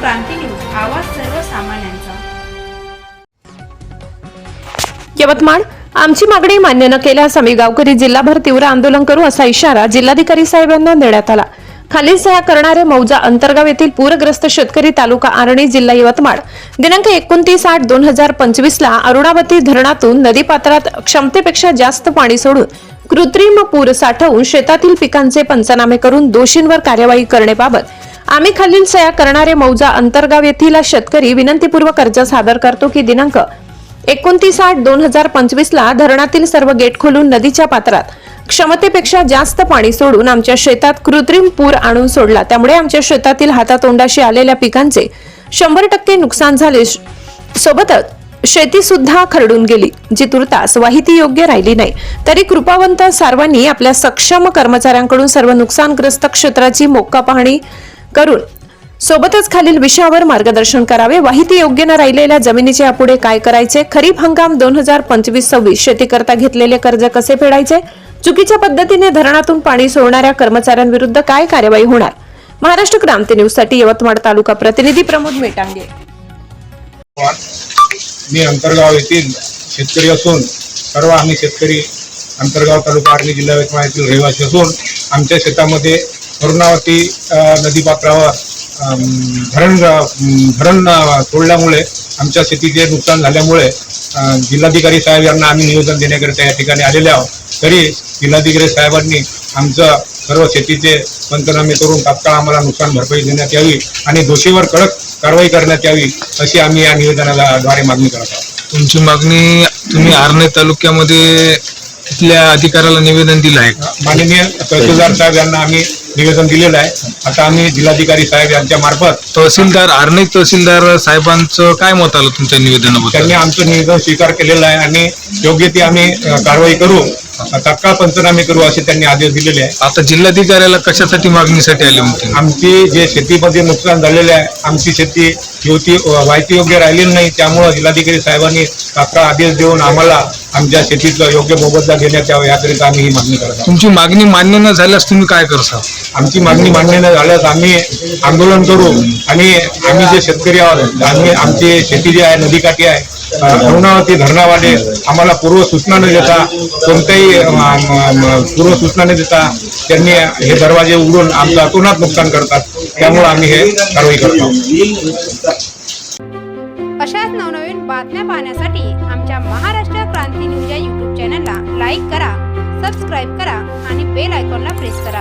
क्रांती news आवाज सर्वसामान्यांचा. यवतमाळ आमची मागणी मान्य न केल्यास आम्ही गावकरी जिल्हाभर तीव्र आंदोलन करू असा इशारा जिल्हाधिकारी साहेबांना देण्यात आला. खालील सह्या करणारे मौजा अंतर्गाव येथील पूरग्रस्त शेतकरी तालुका आर्णी जिल्हा यवतमाळ. दिनांक एकोणतीस आठ दोन हजार पंचवीस ला अरुणावती धरणातून नदीपात्रात क्षमतेपेक्षा जास्त पाणी सोडून कृत्रिम पूर साठवून शेतातील पिकांचे पंचनामे करून दोषींवर कार्यवाही करण्याबाबत आम्ही खालील सह्या करणारे मौजा अंतर्गाव येथील शेतकरी विनंतीपूर्वक अर्ज सादर करतो की दिनांक एकोणतीस आठ दोन हजार पंचवीस ला धरणातील सर्व गेट खोलून नदीच्या पात्रात क्षमतेपेक्षा जास्त पाणी सोडून आमच्या शेतात कृत्रिम पूर आणून सोडला. त्यामुळे आमच्या शेतातील हातातोंडाशी आलेल्या पिकांचे शंभर टक्के नुकसान झाले. सोबतच शेती सुद्धा खरडून गेली जी तुर्तास वाहिती योग्य राहिली नाही. तरी कृपावंत सर्वांनी आपल्या सक्षम कर्मचाऱ्यांकडून सर्व नुकसानग्रस्त क्षेत्राची मोक्का पाहणी करून सोबतच खालील विषयावर मार्गदर्शन करावे. वाहिती योग्य न राहिलेल्या जमिनीचे यापुढे काय करायचे? खरीप हंगाम दोन हजार पंचवीस सव्वीस शेतीकरता घेतलेले कर्ज कसे फेडायचे? चुकीच्या पद्धतीने धरणातून पाणी सोडणाऱ्या कर्मचाऱ्यांविरुद्ध काय कार्यवाही होणार? महाराष्ट्र क्रांती न्यूजसाठी यवतमाळ तालुका प्रतिनिधी प्रमोद मेटांगे. मी अंतरगाव येथील शेतकरी असून सर्व आम्ही शेतकरी अंतरगाव तालुका आणि जिल्हा यवतमाळ येथील रहिवासी असून आमच्या शेतामध्ये करुणावती अ, नदीपात्रावर धरण धरण तोडल्यामुळे आमच्या शेतीचे नुकसान झाल्यामुळे जिल्हाधिकारी साहेब यांना आम्ही नियोजन देण्याकरिता या ठिकाणी आलेले आहोत तरी जिल्हाधिकारी साहेबांनी आमचं सर्व शेतीचे पंचनामे करून तात्काळ आम्हाला नुकसान भरपाई देण्यात यावी आणि दोषीवर कडक कारवाई करण्यात यावी अशी आम्ही या निवेदनाला द्वारे मागणी करत आहोत तुमची मागणी तुम्ही आर्णे तालुक्यामध्ये तिथल्या अधिकाऱ्याला निवेदन दिलं आहे का? माननीय तहसीलदार साहेब यांना आम्ही निवेदन दिलेलं आहे. आता आम्ही जिल्हाधिकारी साहेब यांच्या मार्फत तहसीलदार आर्णे तहसीलदार साहेबांचं काय मत आलं तुमच्या निवेदनाबद्दल? त्यांनी आमचं निवेदन स्वीकार केलेलं आहे आणि योग्य ती आम्ही अ, कारवाई करू. तात्काळ पंचनामे करू असे त्यांनी आदेश दिलेले आहे. आता जिल्हाधिकाऱ्याला कशासाठी मागणीसाठी आले होते? आमची जे शेतीमध्ये नुकसान झालेले आहे आमची शेती योती माहिती योग्य राहिलेली नाही त्यामुळं जिल्हाधिकारी साहेबांनी तात्काळ आदेश देऊन आम्हाला आमच्या शेतीचं योग्य मोबदला देण्यात यावा याकरिता आम्ही ही मागणी करत आहोत. तुमची मागणी मान्य न झाल्यास तुम्ही काय करसाल? आमची मागणी मान्य न झाल्यास आम्ही आंदोलन करू आणि आम्ही जे शेतकरी आहोत आम्ही आमची शेती जी आहे नदीकाठी आहे अरुणावती धरणावाले आम्हाला पूर्व सूचना न देता कोणत्याही पूर्व सूचना न देता त्यांनी हे दरवाजे उघडून आमचं अतोनात नुकसान करतात. त्यामुळे आम्ही हे कारवाई करतो. अशाच नवनवीन बातम्या पाहण्यासाठी आमच्या महाराष्ट्र क्रांती न्यूज या यूट्यूब चॅनलला लाईक करा सबस्क्राईब करा आणि बेल आयकॉनला प्रेस करा.